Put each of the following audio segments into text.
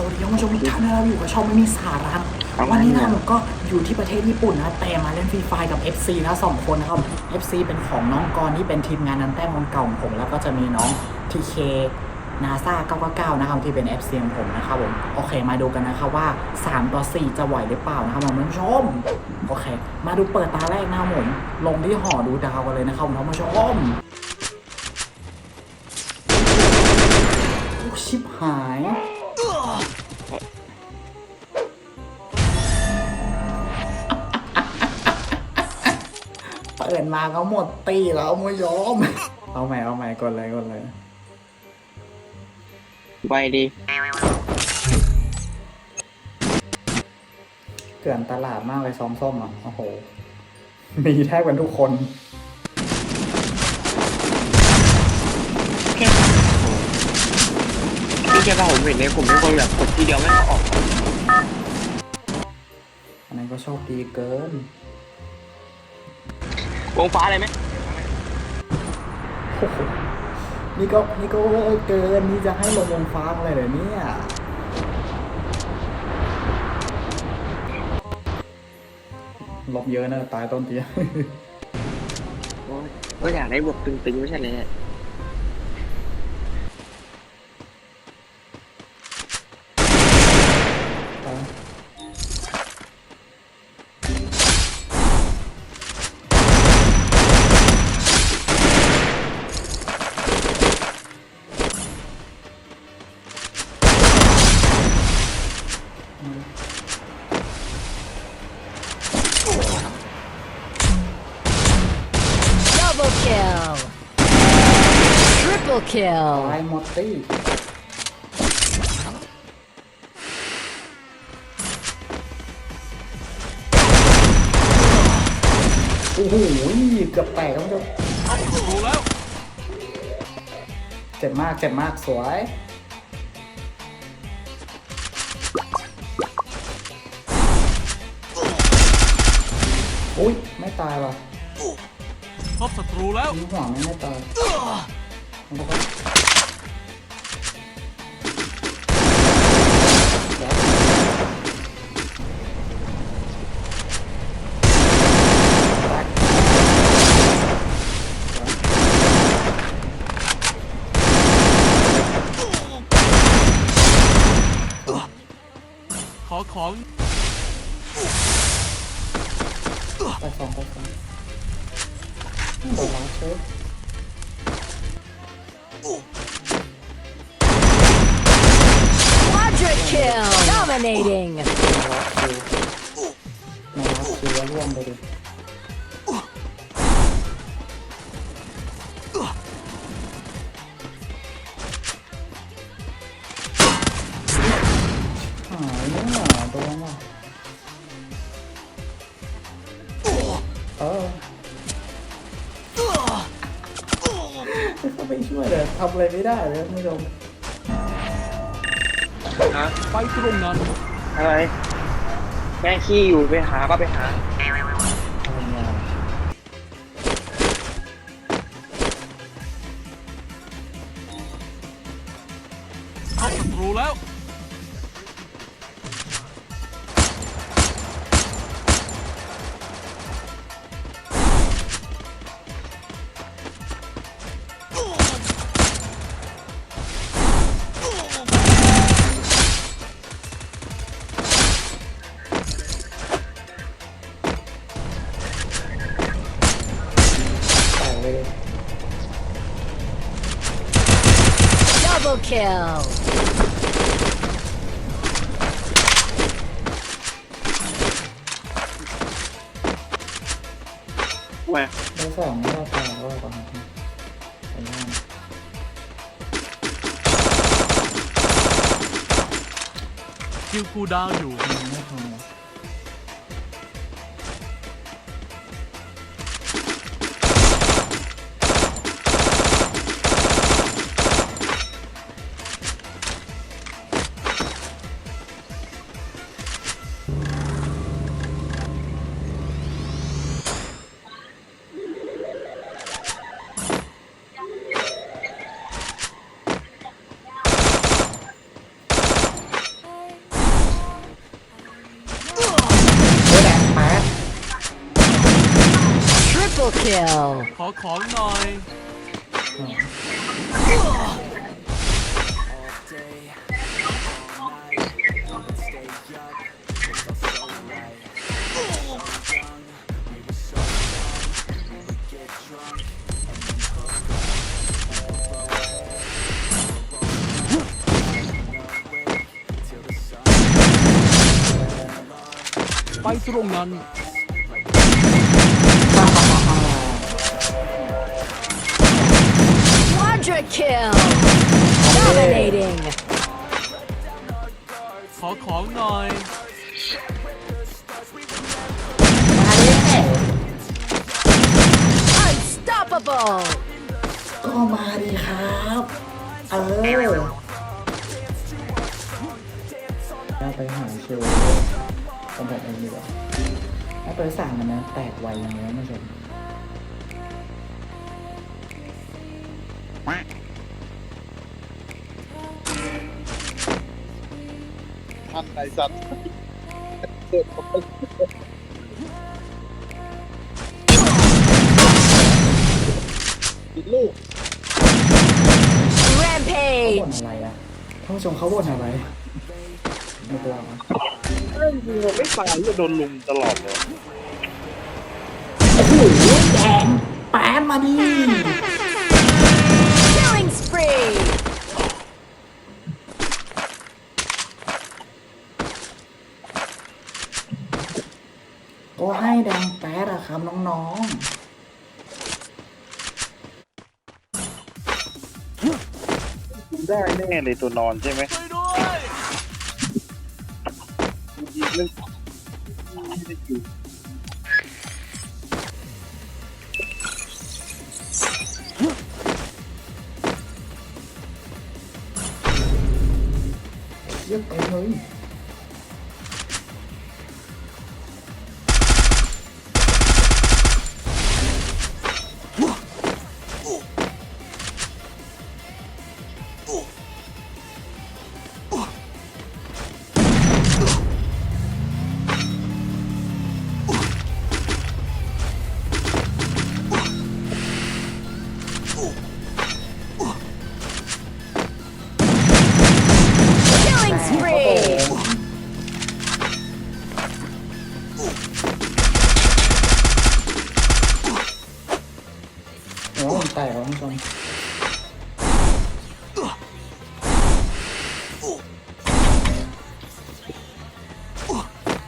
สวัสดีท่านผู้ชมทุกท่านนะครับอยู่กับช่องไม่มีสาระวันนี้นะผมก็อยู่ที่ประเทศญี่ปุ่นนะแต่มาเล่นฟรีไฟกับ FC นะสองคนนะครับ FC เป็นของน้องกรที่เป็นทีมงานนันแต้มคนเก่าของผมแล้วก็จะมีน้อง TK นาซา999 นะครับที่เป็น FC ของผมนะครับผมโอเค มาดูกันนะครับว่า 3 ต่อ 4 จะไหวหรือเปล่านะครับท่านผู้ชมโอเค มาดูเปิดตาแรกนะครับผมลงที่หอดูดาวกันเลยนะครับท่านผู้ชมชิบหาย เปิดมาเขาหมดตีแล้วมยอม เอาใหม่เอาใหม่กดเลยกดเลย ไวดีเกลื่อนตลาดมากเลยซ้อมส้มอะ โอ้โห มีแทบกันทุกคน พี่แค่ว่าผมเห็นในกลุ่มทุกคนแบบกดทีเดียวไม่ก็ออกอันนั้นก็โชคดีเกิน วงฟ้าอะไรไหมโอ้โหนี่ก็นี่ก็เวอร์เกินนี่จะให้ลงลงฟ้าเลยเหรอเนี่ยลบเยอะนะตายต้นเตียโอ้ยก็อยากได้บวกตึงๆไม่ใช่เลย kill. Triple kill. ายหมดตี้โอ้โหเกือบแตกแล้วมั้งเจ็บมากเจ็บมากสวย อุ้ยไม่ตายว่ะ พบศัตรูแล้วยิงหัวไม่ไม่ตายมันก็ขอของ ไปสองไปสอง โดนล้างเชิญ Quadra kill. Dominating. มารับคิวมา เขาไปช่วยเลยทำอะไรไม่ได้เลยท่านผู้ชมฮะไปตรงนั้นอะไรแม่ขี้อยู่ไปหาก็ไปหา Double kill. แหวได้สองไม่ได้ตายก็ประมาณนี้ไปย่างคิวคูลดาวน์อยู่ยังไม่ทำเลย kill. ขอของหน่อย ไปตรงนั้น kill. Dominating. ขอของหน่อย Unstoppable. ก็มาดีครับ เออแล้วไปหาเชลสำหรับเองดีกว่าแล้วไปสั่งมันนะ แตกไวอย่างนี้ไม่ใช่ อันไหนสัตว์เกิดผมไปติดลูกเขาบ่ Rampage. นอะไรอะท่านผู้ชมเขาบ่นอะไรไม่ตัวนะเอ้ยมึงไม่ตายจะโดนลุมตลอดเลยโอ้โหแดงแป๊นมาดิ Killing spree. ก็ให้แดงแป๊ดอะครับน้องได้แน่เลยตัวนอนใช่ไหมช่วยด้วยยิงเรื่องไม่ได้อยู่ๆเยอะไปเลย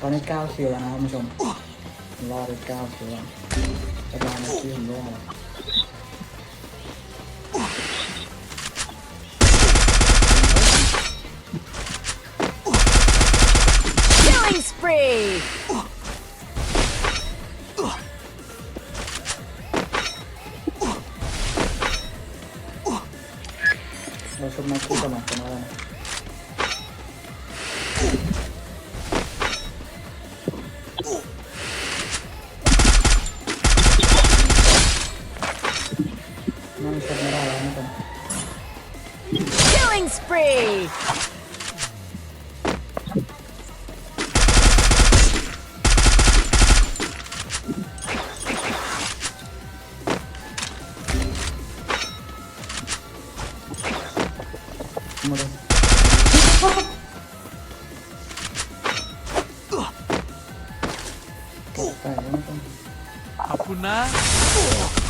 ตอนนี้9คิวแล้วนะครับท่านผู้ชมรอดไป9คิวแล้วจะมาในที่ผมรอดแล้ว Killing spree. เราชุบมาคู่กับมันกันแล้วนะ ขอบคุณนะ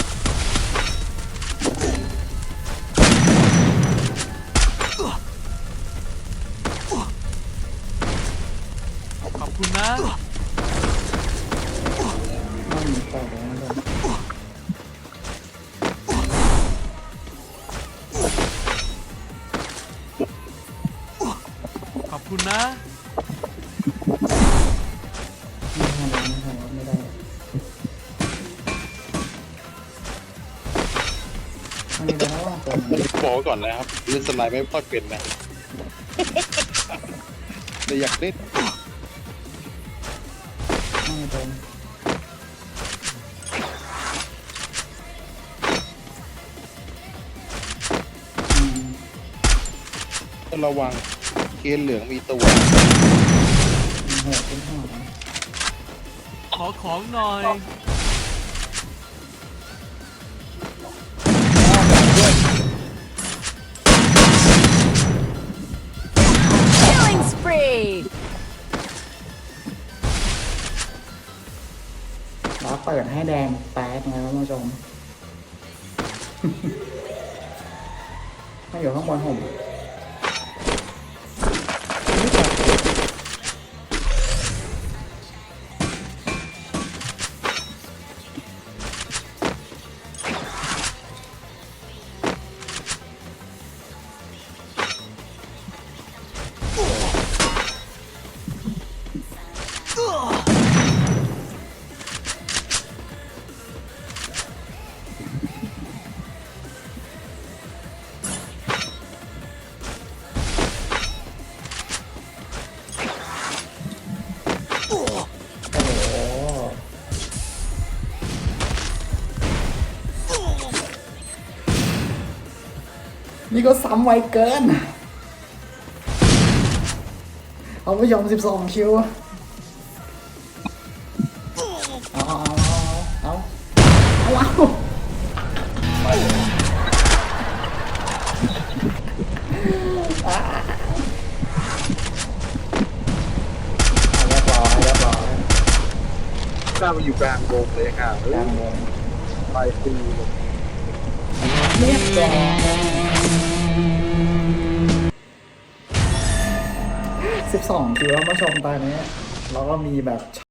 ขอบคุณนะไม่มีต่อแล้วนะครับขอบคุณนะ ไม่ทำแล้วไม่ทำแล้วไม่ได้อันนี้เป็นระหว่าตัวไหนบอกไว้ก่อนนะครับเล่นสไนด์ไม่ค่อยเป็นนะแต่อยากเล่น เมต้องระวังเคนเหลืองมีตัวหกเป็นห้าขอของหน่อยด้ย Killing spree เปิดให้แดงแป๊ดไงท่านผู้ชม ไม่อยู่ข้างบนผม นี่ก็ซ้ำไวเกินเอาผู้ชม12คิวเอาเอาเอาเอาเอาเอาอ่าเรียบร้อยเรียบร้อยข้ามาอยู่กลางวงเลยค่ะกลางวงไปฟรีเลยเรียบร้อย สิบสองคิวแล้วมาชมตอนนี้แล้วก็มีแบบช